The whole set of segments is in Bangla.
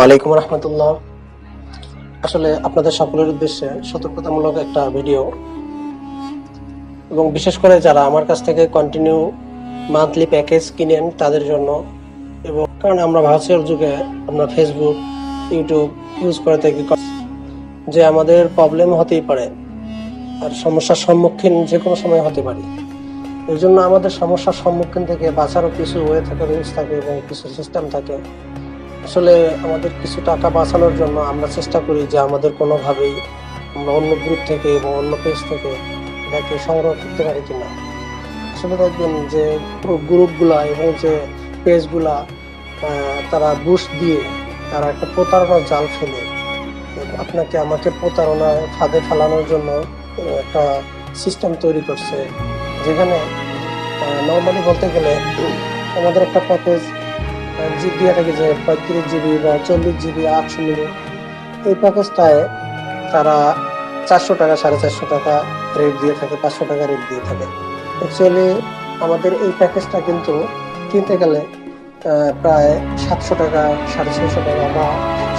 আলাইকুম রহমতুল্লাহ। আসলে আপনাদের সকলের উদ্দেশ্যে সতর্কতামূলক একটা ভিডিও। এবং বিশেষ করে যারা আমার কাছ থেকে কন্টিনিউ মান্থলি প্যাকেজ কিনেন তাদের জন্য। এবং কারণ আমরা ভার্চুয়াল যুগে আমরা ফেসবুক ইউটিউব ইউজ করে থাকি। যে আমাদের প্রবলেম হতেই পারে। আর সমস্যার সম্মুখীন যে কোনো সময় হতে পারি। এই জন্য আমাদের সমস্যার সম্মুখীন থেকে বাঁচারও কিছু ওয়ে থাকে রুলস থাকে এবং কিছু সিস্টেম থাকে। আসলে আমাদের কিছু টাকা বাঁচানোর জন্য আমরা চেষ্টা করি যে আমাদের কোনোভাবেই আমরা অন্য গ্রুপ থেকে এবং অন্য পেজ থেকে এটাকে সংগ্রহ করতে পারি কিনা। আসলে দেখবেন যে গ্রুপগুলা এবং যে পেজগুলা তারা বুশ দিয়ে তারা একটা প্রতারণার জাল ফেলে। আপনাকে আমাকে প্রতারণার ফাঁদে ফেলানোর জন্য একটা সিস্টেম তৈরি করছে। যেখানে নর্মালি বলতে গেলে আমাদের একটা প্যাকেজ জি দিয়ে থাকে যে পঁয়ত্রিশ জিবি বা চল্লিশ জিবি আটশো মিনিট এই প্যাকেজটায় তারা চারশো টাকা, সাড়ে চারশো টাকা রেট দিয়ে থাকে, পাঁচশো টাকা রেট দিয়ে থাকে। অ্যাকচুয়ালি আমাদের এই প্যাকেজটা কিন্তু কিনতে গেলে প্রায় সাতশো টাকা, সাড়ে ছয়শো টাকা বা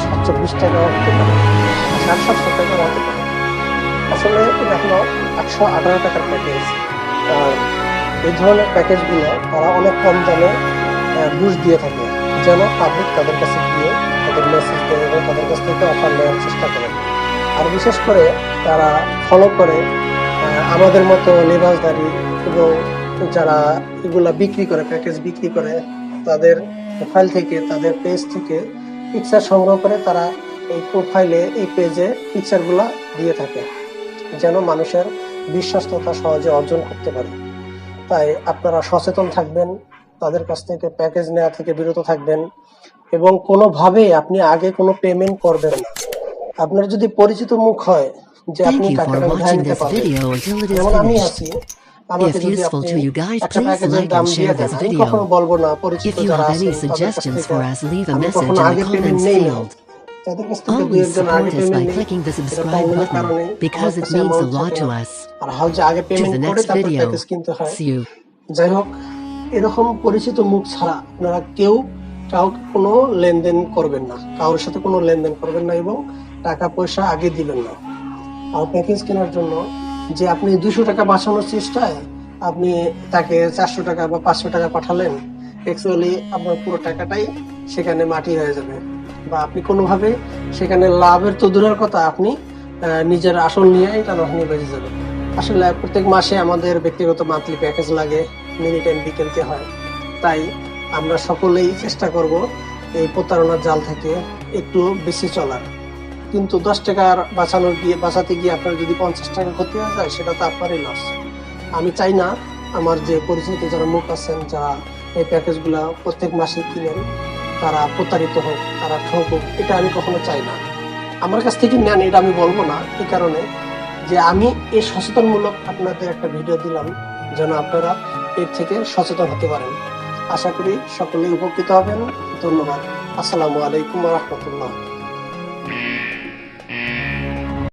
সাতশো বিশ টাকাও হতে পারে, সাড়ে সাতশো টাকা হতে পারে। আসলে এটা হলো আটশো আঠারো টাকার প্যাকেজ আর এই ধরনের প্যাকেজগুলো তারা অনেক কম দামে বুঝ দিয়ে থাকে। যেন পাবলিক তাদের কাছে গিয়ে তাদের মেসেজ দেয় এবং তাদের কাছ থেকে অফার নেওয়ার চেষ্টা করে। আর বিশেষ করে তারা ফলো করে আমাদের মতো লেবাসদারি এবং যারা এগুলা বিক্রি করে প্যাকেজ বিক্রি করে, তাদের প্রোফাইল থেকে, তাদের পেজ থেকে পিকচার সংগ্রহ করে তারা এই প্রোফাইলে এই পেজে পিকচারগুলা দিয়ে থাকে। যেন মানুষের বিশ্বস্ততা সহজে অর্জন করতে পারে। তাই আপনারা সচেতন থাকবেন তাদের কাছ থেকে প্যাকেজ নেওয়া থেকে বিরত থাকবেন এবং কোনোভাবে আপনি আগে কোনো পেমেন্ট করবেন না। আপনার যদি পরিচিত মুখ হয় যে আপনি আমি আছি যাই হোক এরকম পরিচিত মুখ ছাড়া আপনারা কেউ কাউকে কোনো লেনদেন করবেন না। কারোর সাথে কোনো লেনদেন করবেন না এবং টাকা পয়সা আগে দিবেন না। আর প্যাকেজ কেনার জন্য যে আপনি দুশো টাকা বাঁচানোর চেষ্টায় আপনি তাকে চারশো টাকা বা পাঁচশো টাকা পাঠালেন অ্যাকচুয়ালি আপনার পুরো টাকাটাই সেখানে মাটি হয়ে যাবে। বা আপনি কোনোভাবে সেখানে লাভের তো দূরের কথা, আপনি নিজের আসল নিয়ে এটা নখনি বেঁচে যাবে আসলে প্রত্যেক মাসে আমাদের ব্যক্তিগত মান্থলি প্যাকেজ লাগে। মিনিট এমবি কিনতে হয়। তাই আমরা সকলেই চেষ্টা করব এই প্রতারণার জাল থেকে একটু বেশি চলার। কিন্তু দশ টাকার বাঁচানোর গিয়ে, বাঁচাতে গিয়ে আপনার যদি পঞ্চাশ টাকা ক্ষতি হয়ে যায়, সেটা তো আপনারই লস আমি চাই না আমার যে পরিচিত যারা মুখ আছেন, যারা এই প্যাকেজগুলো প্রত্যেক মাসে কিনেন, তারা প্রতারিত হোক, তারা ঠকুক এটা আমি কখনো চাই না। আমার কাছ থেকে নেন, এটা আমি বলব না, এই কারণে যে আমি এই সচেতনমূলক আপনাদের একটা ভিডিও দিলাম, যেন আপনারা এর থেকে সচেতন হতে পারেন। আশা করি সকলে উপকৃত হবেন। ধন্যবাদ। আসসালামু আলাইকুম রহমতুল্লাহ।